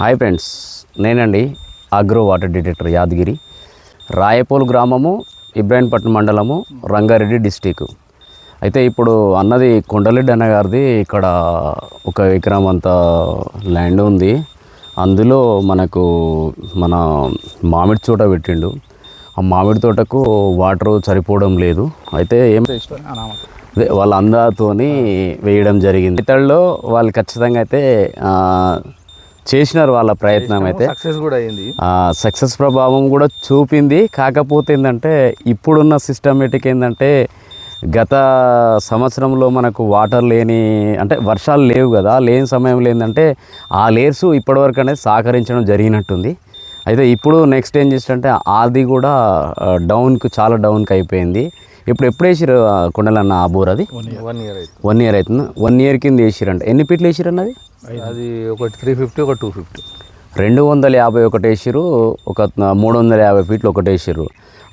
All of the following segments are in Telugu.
హాయ్ ఫ్రెండ్స్ నేనండి agro water detector Yadagiri. Rayapolu గ్రామము ఇబ్రాహీంపట్నం మండలము రంగారెడ్డి డిస్టిక్ అయితే ఇప్పుడు అన్నది కొండలెడ్డి అన్న గారిది ఇక్కడ ఒక ఎకరం అంత ల్యాండ్ ఉంది. అందులో మనకు మన మామిడి చోట పెట్టిండు. ఆ మామిడి తోటకు వాటర్ సరిపోవడం లేదు. అయితే ఏం వాళ్ళ అందాతోని వేయడం జరిగింది. ఇతరుల్లో వాళ్ళు ఖచ్చితంగా అయితే చేసినారు వాళ్ళ ప్రయత్నం అయితే. సక్సెస్ కూడా అయింది. సక్సెస్ ప్రభావం కూడా చూపింది. కాకపోతే ఏంటంటే ఇప్పుడున్న సిస్టమేటిక్ ఏంటంటే గత సంవత్సరంలో మనకు వాటర్ లేని అంటే వర్షాలు లేవు కదా లేని సమయంలో ఏంటంటే ఆ లేయర్స్ ఇప్పటివరకు అనేది సహకరించడం జరిగినట్టుంది. అయితే ఇప్పుడు నెక్స్ట్ ఏం చేసినంటే అది కూడా డౌన్కు చాలా డౌన్కి అయిపోయింది. ఇప్పుడు ఎప్పుడు వేసిరు కొండలన్న ఆ బోర్ అది? వన్ ఇయర్ అయితే. వన్ ఇయర్ అవుతుంది? వన్ ఇయర్ కింద వేసిరంట ఎన్ని ఫీట్లు వేసిరన్నది అది? ఒకటి త్రీ ఫిఫ్టీ ఒక టూ ఫిఫ్టీ రెండు వందల యాభై ఒకటి వేసిరు ఒక మూడు వందల యాభై ఫీట్లు ఒకటి వేసిరు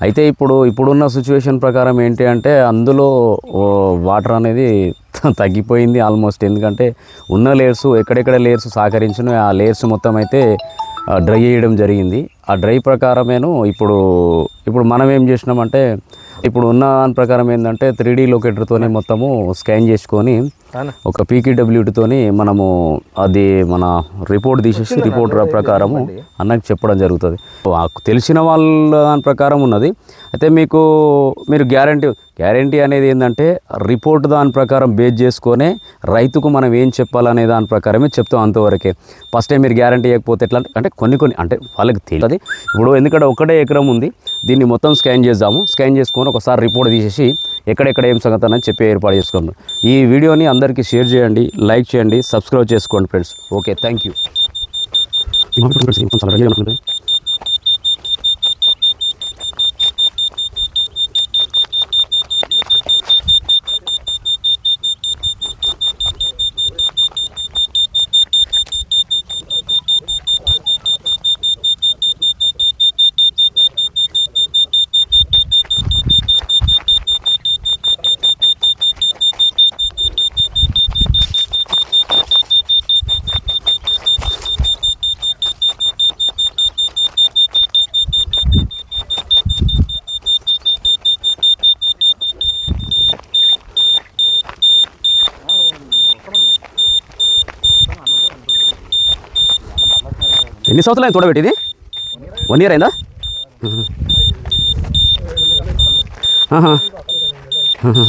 అయితే ఇప్పుడు ఇప్పుడున్న సిచ్యువేషన్ ప్రకారం ఏంటి అంటే అందులో వాటర్ అనేది తగ్గిపోయింది ఆల్మోస్ట్. ఎందుకంటే ఉన్న లేయర్స్ ఎక్కడెక్కడ లేయర్స్ సహకరించిన ఆ లేయర్స్ మొత్తం అయితే డ్రై చేయడం జరిగింది. ఆ డ్రై ప్రకారమేను ఇప్పుడు ఇప్పుడు మనం ఏం చేసినామంటే ఇప్పుడు ఉన్న దాని ప్రకారం ఏంటంటే త్రీ డీ లొకేటర్తోనే మొత్తము స్కాన్ చేసుకొని? ఒక పీకేడబ్ల్యూటీతోని మనము అది మన రిపోర్ట్ తీసేసి రిపోర్ట్ ప్రకారము అన్నకి చెప్పడం జరుగుతుంది. తెలిసిన వాళ్ళ దాని ప్రకారం ఉన్నది. అయితే మీకు మీరు గ్యారంటీ గ్యారంటీ అనేది ఏంటంటే రిపోర్ట్ దాని ప్రకారం బేస్ చేసుకొనే రైతుకు మనం ఏం చెప్పాలనే దాని ప్రకారమే చెప్తాం అంతవరకే. ఫస్ట్ టైం మీరు గ్యారంటీ ఇవ్వకపోతే ఎట్లా అంటే కొన్ని కొన్ని అంటే వాళ్ళకి తెలియదు. ఇప్పుడు ఎందుకంటే ఒకటే ఎకరం ఉంది. దీన్ని మొత్తం స్కాన్ చేద్దాము. స్కాన్ చేసుకొని ఒకసారి రిపోర్ట్ తీసేసి ఎక్కడెక్కడ ఏం సంగతి అని చెప్పి ఏర్పాటు చేసుకోండి ఈ వీడియోని అందరికీ షేర్ చేయండి లైక్ చేయండి సబ్స్క్రైబ్ చేసుకోండి ఫ్రెండ్స్. Okay thank you. ఎన్ని సంవత్సరాలు అయింది తోడబెట్టింది వన్ ఇయర్ అయిందా ఆహా. ఆహా.